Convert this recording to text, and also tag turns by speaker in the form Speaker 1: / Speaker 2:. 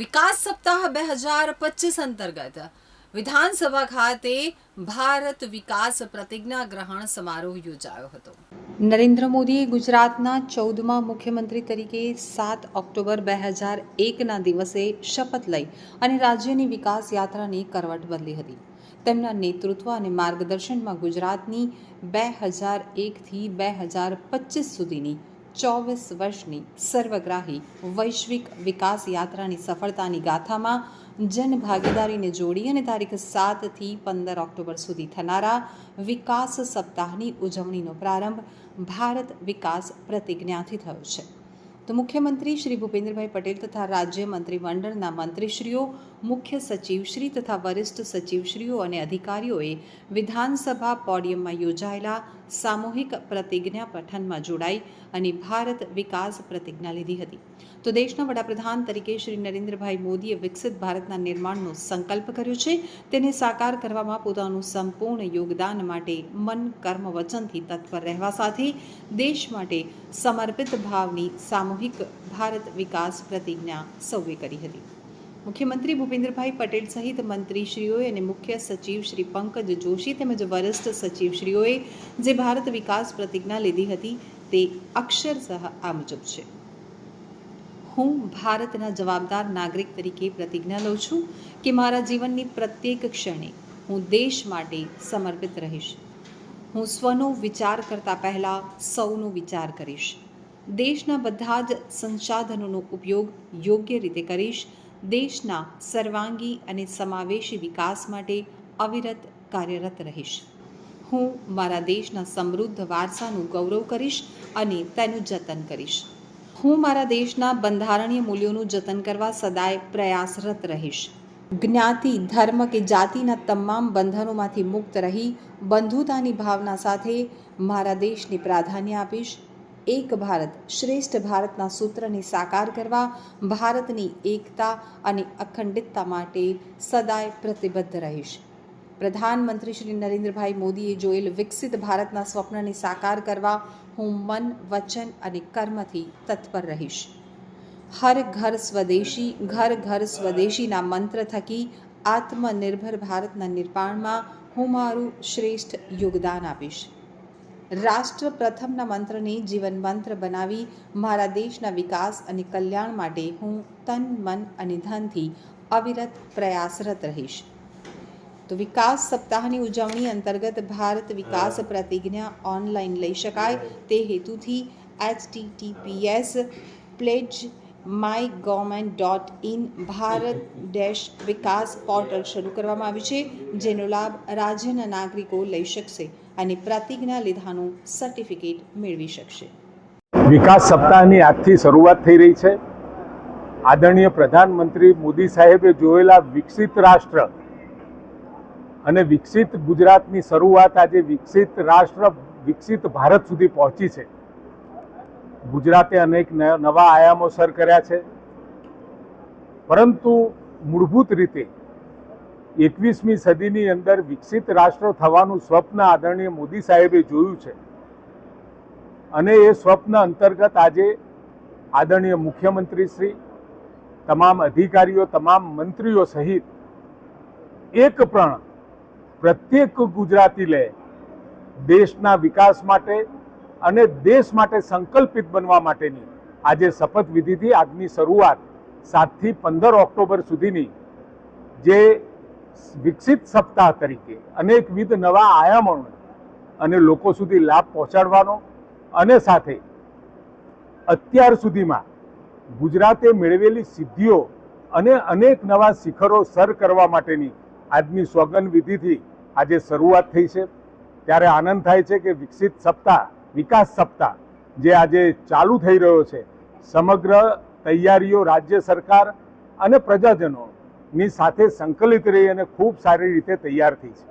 Speaker 1: વિકાસ સપ્તાહ બે હજાર પચીસ અંતર્ગત વિધાનસભા ખાતે ભારત વિકાસ પ્રતિજ્ઞા ગ્રહણ સમારોહ યોજાયો હતો. નરેન્દ્ર મોદીએ ગુજરાતના ચૌદમાં મુખ્યમંત્રી તરીકે સાત ઓક્ટોબર બે હજાર એકના દિવસે શપથ લઈ અને રાજ્યની વિકાસ યાત્રાની કરવટ બદલી હતી. તેમના નેતૃત્વ અને માર્ગદર્શનમાં ગુજરાતની બે હજાર એકથી બે હજાર પચીસ સુધીની ચોવીસ વર્ષની સર્વગ્રાહી વૈશ્વિક વિકાસ યાત્રાની સફળતાની ગાથામાં જનભાગીદારીને જોડી અને તારીખ સાતથી પંદર ઓક્ટોબર સુધી થનારા વિકાસ સપ્તાહની ઉજવણીનો પ્રારંભ ભારત વિકાસ પ્રતિજ્ઞાથી થયો છે. તો મુખ્યમંત્રી શ્રી ભૂપેન્દ્રભાઈ પટેલ તથા રાજ્ય મંત્રીમંડળના મંત્રીશ્રીઓ મુખ્ય સચિવશ્રી તથા વરિષ્ઠ સચિવશ્રીઓ અને અધિકારીઓએ વિધાનસભા પોડિયમમાં યોજાયેલા સામૂહિક પ્રતિજ્ઞા પઠનમાં જોડાઈ અને ભારત વિકાસ પ્રતિજ્ઞા લીધી હતી. તો દેશના વડાપ્રધાન તરીકે શ્રી નરેન્દ્રભાઈ મોદીએ વિકસિત ભારતના નિર્માણનો સંકલ્પ કર્યો છે. તેને સાકાર કરવામાં પોતાનું સંપૂર્ણ યોગદાન માટે મન, કર્મ, વચનથી તત્પર રહેવા સાથે દેશ માટે સમર્પિત ભાવની સામૂહિક ભારત વિકાસ પ્રતિજ્ઞા સૌએ કરી હતી. મુખ્યમંત્રી ભૂપેન્દ્રભાઈ પટેલ સહિત મંત્રીશ્રીઓએ અને મુખ્ય સચિવ શ્રી પંકજ જોશી તેમજ વરિષ્ઠ સચિવશ્રીઓએ જે ભારત વિકાસ પ્રતિજ્ઞા લીધી હતી તે અક્ષરશઃ આ મુજબ છે. હું ભારતના જવાબદાર નાગરિક તરીકે પ્રતિજ્ઞા લઉં છું કે મારા જીવનની પ્રત્યેક ક્ષણે હું દેશ માટે સમર્પિત રહીશ. હું સ્વનો વિચાર કરતા પહેલાં સૌનો વિચાર કરીશ. દેશના બધા જ સંસાધનોનો ઉપયોગ યોગ્ય રીતે કરીશ. દેશના સર્વાંગી અને સમાવેશી વિકાસ માટે અવિરત કાર્યરત રહીશ. હું મારા દેશના સમૃદ્ધ વારસાનું ગૌરવ કરીશ અને તેનું જતન કરીશ. હું મારા દેશના બંધારણીય મૂલ્યોનું જતન કરવા સદાય પ્રયાસરત રહીશ. જ્ઞાતિ, ધર્મ કે જાતિના તમામ બંધનોમાંથી મુક્ત રહી, બંધુતાની ભાવના સાથે મારા દેશને પ્રાધાન્ય આપીશ. એક ભારત શ્રેષ્ઠ ભારતના સૂત્રને સાકાર કરવા, ભારતની એકતા અને અખંડિતતા માટે સદાય પ્રતિબદ્ધ રહીશ. પ્રધાનમંત્રી શ્રી નરેન્દ્રભાઈ મોદીએ જોયેલ વિકસિત ભારતના સ્વપ્નને સાકાર કરવા હું મન, વચન અને કર્મથી તત્પર રહીશ. હર ઘર સ્વદેશી, ઘર ઘર સ્વદેશીના મંત્ર થકી આત્મનિર્ભર ભારતના નિર્માણમાં હું મારું શ્રેષ્ઠ યોગદાન આપીશ. રાષ્ટ્ર પ્રથમના મંત્રને જીવન મંત્ર બનાવી મારા દેશના વિકાસ અને કલ્યાણ માટે હું તન મન અને ધનથી અવિરત પ્રયાસરત રહીશ. તો વિકાસ સપ્તાહની ઉજવણી અંતર્ગત ભારત વિકાસ પ્રતિજ્ઞા ઓનલાઈન લઈ શકાય. તે હેતુથી H pledge my government dot in Bharat dash Vikas portal શરૂ કરવામાં આવ્યું છે, જેનો લાભ રાજ્યના નાગરિકો લઈ શકશે અને પ્રતિજ્ઞા લીધાનું સર્ટિફિકેટ મેળવી શકશે.
Speaker 2: વિકાસ સપ્તાહની આજથી શરૂઆત થઈ રહી છે. આદરણીય પ્રધાનમંત્રી મોદી સાહેબે જોયેલા વિકસિત રાષ્ટ્ર અને વિકસિત ગુજરાતની શરૂઆત આજે વિકસિત રાષ્ટ્ર, વિકસિત ભારત સુધી પહોંચી છે. ગુજરાતે અનેક નવા આયામો સર કર્યા છે. પરંતુ મૂળભૂત રીતે એકવીસમી સદીની અંદર વિકસિત રાષ્ટ્ર થવાનું સ્વપ્ન આદરણીય મોદી સાહેબે જોયું છે. અને એ સ્વપ્ન અંતર્ગત આજે આદરણીય મુખ્યમંત્રી શ્રી, તમામ અધિકારીઓ, તમામ મંત્રીઓ સહિત એક પ્રણ પ્રત્યેક ગુજરાતી લે દેશના વિકાસ માટે અને દેશ માટે સંકલ્પિત બનવા માટેની આજે શપથવિધિથી આજની શરૂઆત સાતથી પંદર ઓક્ટોબર સુધીની જે વિકસિત સપ્તાહ તરીકે અનેકવિધ નવા આયામો અને લોકો સુધી લાભ પહોંચાડવાનો અને સાથે અત્યાર સુધીમાં ગુજરાતે મેળવેલી સિદ્ધિઓ અને અનેક નવા શિખરો સર કરવા માટેની આજની સોગંદવિધિથી આજે શરૂઆત થઈ છે. ત્યારે આનંદ થાય છે કે વિકસિત સપ્તાહ વિકાસ સપ્તાહ જે આજે ચાલુ થઈ રહ્યો છે. સમગ્ર તૈયારીઓ રાજ્ય સરકાર અને પ્રજાજનોની સાથે સંકલિત રહી અને ખૂબ સારી રીતે તૈયાર થઈ છે.